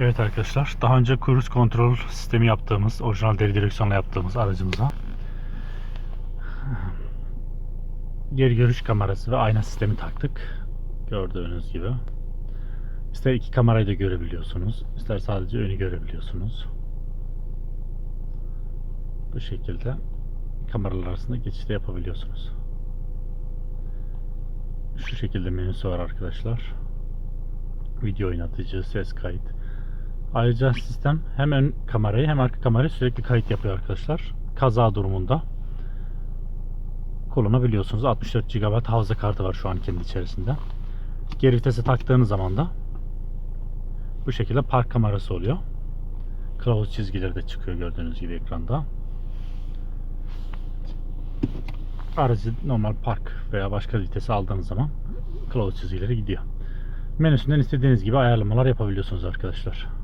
Evet arkadaşlar, daha önce cruise kontrol sistemi yaptığımız, orijinal deri direksiyonla yaptığımız aracımıza geri görüş kamerası ve ayna sistemi taktık. Gördüğünüz gibi. İster iki kamerayı da görebiliyorsunuz, ister sadece önü görebiliyorsunuz. Bu şekilde kameralar arasında geçiş de yapabiliyorsunuz. Şu şekilde menüsü var arkadaşlar. Video oynatıcı, ses kayıt. Ayrıca sistem hem ön kamerayı hem arka kamerayı sürekli kayıt yapıyor arkadaşlar. Kaza durumunda kullanabiliyorsunuz. 64 GB hafıza kartı var şu an kendi içerisinde. Geri vitese taktığınız zaman da bu şekilde park kamerası oluyor. Kılavuz çizgileri de çıkıyor gördüğünüz gibi ekranda. Aracı normal park veya başka vitese aldığınız zaman kılavuz çizgileri gidiyor. Menüsünden istediğiniz gibi ayarlamalar yapabiliyorsunuz arkadaşlar.